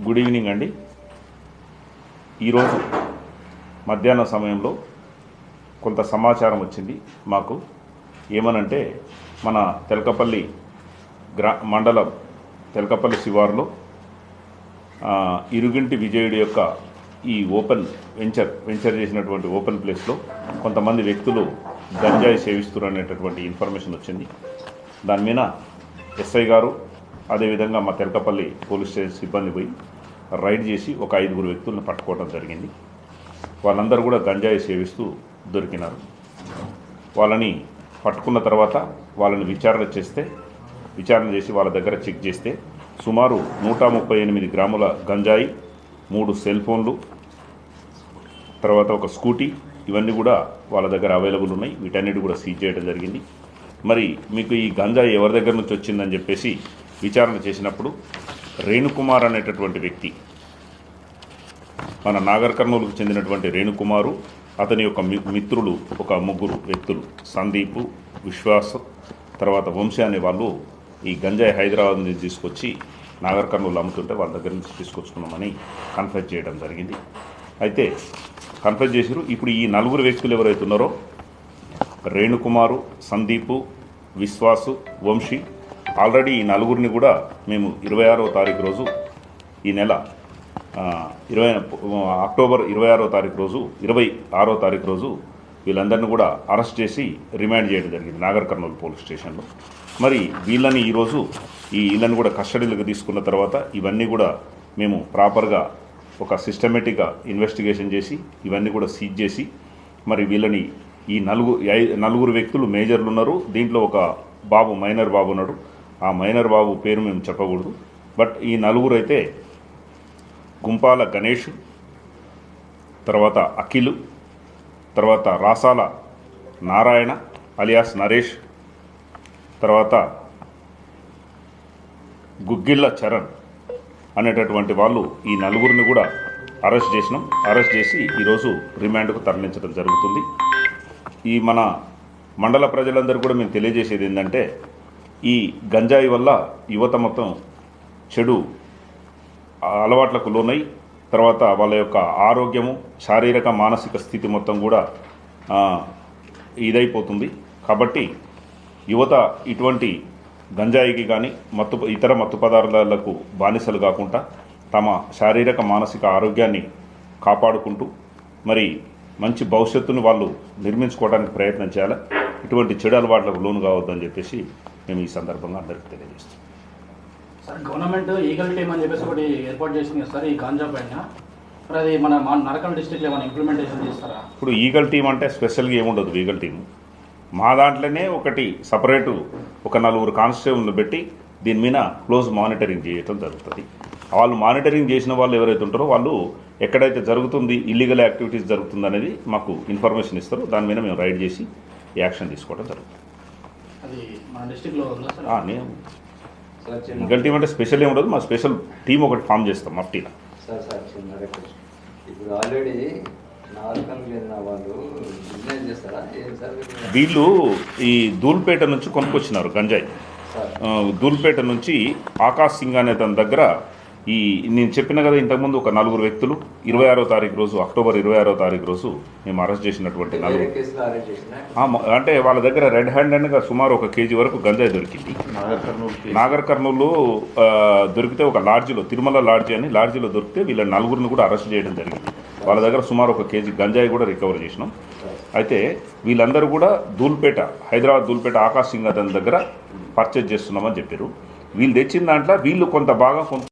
Good evening అండి. ఈరోజు మధ్యాహ్న సమయంలో కొంత సమాచారం వచ్చింది మాకు. ఏమనంటే మన తెలకపల్లి గ్రా మండలం తెలకపల్లి శివారులో ఇరుగింటి విజయుడి యొక్క ఈ ఓపెన్ వెంచర్ వెంచర్ చేసినటువంటి ఓపెన్ ప్లేస్లో కొంతమంది వ్యక్తులు గంజాయి సేవిస్తున్నారు అనేటటువంటి ఇన్ఫర్మేషన్ వచ్చింది. దాని మీద ఎస్ఐ గారు అదేవిధంగా మా తెలకపల్లి పోలీస్ స్టేషన్ సిబ్బంది పోయి రైడ్ చేసి ఒక ఐదుగురు వ్యక్తులను పట్టుకోవడం జరిగింది. వాళ్ళందరూ కూడా గంజాయి సేవిస్తూ దొరికినారు. వాళ్ళని పట్టుకున్న తర్వాత వాళ్ళని విచారణ చేస్తే విచారణ చేసి వాళ్ళ దగ్గర చెక్ చేస్తే సుమారు నూట ముప్పై ఎనిమిది గ్రాముల గంజాయి మూడు సెల్ ఫోన్లు తర్వాత ఒక స్కూటీ ఇవన్నీ కూడా వాళ్ళ దగ్గర అవైలబుల్ ఉన్నాయి. వీటన్నిటి కూడా సీజ్ చేయడం జరిగింది. మరి మీకు ఈ గంజాయి ఎవరి దగ్గర నుంచి వచ్చిందని చెప్పేసి విచారణ చేసినప్పుడు రేణుకుమార్ అనేటటువంటి వ్యక్తి మన నాగర్ కర్నూలుకు చెందినటువంటి రేణుకుమారు అతని యొక్క మి- మిత్రులు ఒక ముగ్గురు వ్యక్తులు సందీపు విశ్వాస్ తర్వాత వంశీ అనే వాళ్ళు ఈ గంజాయి హైదరాబాద్ నుంచి తీసుకొచ్చి నాగర్ కర్నూలు అమ్ముతుంటే వాళ్ళ దగ్గర నుంచి తీసుకొచ్చుకున్నామని కన్ఫెస్ చేయడం జరిగింది. అయితే కన్ఫర్మ్ చేసారు ఇప్పుడు ఈ నలుగురు వ్యక్తులు ఎవరైతే ఉన్నారో రేణుకుమారు సందీపు విశ్వాసు వంశీ ఆల్రెడీ ఈ నలుగురిని కూడా మేము ఇరవై ఆరో తారీఖు రోజు ఈ నెల ఇరవై అక్టోబర్ ఇరవై ఆరో తారీఖు రోజు ఇరవై ఆరో తారీఖు రోజు వీళ్ళందరినీ కూడా అరెస్ట్ చేసి రిమాండ్ చేయడం జరిగింది నాగర్ కర్నూలు పోలీస్ స్టేషన్లో. మరి వీళ్ళని ఈరోజు ఈ వీళ్ళని కూడా కస్టడీలోకి తీసుకున్న తర్వాత ఇవన్నీ కూడా మేము ప్రాపర్గా ఒక సిస్టమేటిక్గా ఇన్వెస్టిగేషన్ చేసి ఇవన్నీ కూడా సీజ్ చేసి మరి వీళ్ళని ఈ నలుగురు నలుగురు వ్యక్తులు మేజర్లు ఉన్నారు. దీంట్లో ఒక బాబు మైనర్ బాబు ఉన్నాడు. ఆ మైనర్ బాబు పేరు మేము చెప్పకూడదు. బట్ ఈ నలుగురు అయితే గుంపాల గణేష్ తర్వాత అఖిల్ తర్వాత రాసాల నారాయణ అలియాస్ నరేష్ తర్వాత గుగ్గిళ్ళ చరణ్ అనేటటువంటి వాళ్ళు ఈ నలుగురిని కూడా అరెస్ట్ చేసినాం. అరెస్ట్ చేసి ఈరోజు రిమాండ్కు తరలించడం జరుగుతుంది. ఈ మన మండల ప్రజలందరూ కూడా మేము తెలియజేసేది ఏంటంటే ఈ గంజాయి వల్ల యువత మొత్తం చెడు అలవాట్లకు లోనై తర్వాత వాళ్ళ యొక్క ఆరోగ్యము శారీరక మానసిక స్థితి మొత్తం కూడా ఇదైపోతుంది. కాబట్టి యువత ఇటువంటి గంజాయికి కానీ మత్తు ఇతర మత్తు పదార్థాలకు బానిసలు కాకుండా తమ శారీరక మానసిక ఆరోగ్యాన్ని కాపాడుకుంటూ మరి మంచి భవిష్యత్తును వాళ్ళు నిర్మించుకోవడానికి ప్రయత్నం చేయాలి. ఇటువంటి చెడు అలవాట్లకు లోను కావద్దని చెప్పేసి మేము ఈ సందర్భంగా అందరికీ తెలియజేస్తాం సార్ గవర్నమెంట్ ఈగల్ టీమ్ అని చెప్పేసి ఒకటి ఏర్పాటు చేసింది కదా సార్ ఈ గాంజా పైన. మరి అది మన మా నరకల్ డిస్ట్రిక్ట్లో ఏమైనా ఇంప్లిమెంటేషన్ చేస్తారా? ఇప్పుడు ఈగల్ టీం అంటే స్పెషల్గా ఏముండదు ఈగల్ టీం మా దాంట్లోనే ఒకటి సపరేటు ఒక నలుగురు కానిస్టేబుల్ని పెట్టి దీని మీద క్లోజ్ మానిటరింగ్ చేయటం జరుగుతుంది. వాళ్ళు మానిటరింగ్ చేసిన వాళ్ళు ఎవరైతే ఉంటారో వాళ్ళు ఎక్కడైతే జరుగుతుంది ఇల్లీగల్ యాక్టివిటీస్ జరుగుతుంది అనేది మాకు ఇన్ఫర్మేషన్ ఇస్తారు. దాని మీద మేము రైడ్ చేసి యాక్షన్ తీసుకోవడం జరుగుతుంది. నేను టీం అంటే స్పెషల్ ఏముండదు మా స్పెషల్ టీం ఒకటి ఫామ్ చేస్తాం మఫ్టీలో సార్ సార్ చిన్న రిక్వెస్ట్ ఇప్పుడు ఆల్రెడీ నాలుకను చెందిన వాళ్ళు ఈ ధూల్పేట నుంచి కొనుక్కొచ్చినారు గంజాయి. ధూల్పేట నుంచి ఆకాశ్ సింగ్ అనే తన దగ్గర ఈ నేను చెప్పిన కదా ఇంతకుముందు ఒక నలుగురు వ్యక్తులు ఇరవై ఆరో తారీఖు రోజు అక్టోబర్ ఇరవై ఆరో తారీఖు రోజు మేము అరెస్ట్ చేసినటువంటి నలుగురు. అంటే వాళ్ళ దగ్గర రెడ్ హ్యాండెడ్గా సుమారు ఒక కేజీ వరకు గంజాయి దొరికింది. నాగర్ కర్నూలు దొరికితే ఒక లాడ్జిలో తిరుమల లాడ్జి అని లాడ్జిలో దొరికితే వీళ్ళ నలుగురిని కూడా అరెస్ట్ చేయడం జరిగింది. వాళ్ళ దగ్గర సుమారు ఒక కేజీ గంజాయి కూడా రికవర్ చేసినాం. అయితే వీళ్ళందరూ కూడా ధూల్పేట హైదరాబాద్ ధూల్పేట ఆకాశ్ సింగ్ అతని దగ్గర పర్చేజ్ చేస్తున్నామని చెప్పారు. వీళ్ళు తెచ్చిన దాంట్లో వీళ్ళు కొంత భాగం కొంత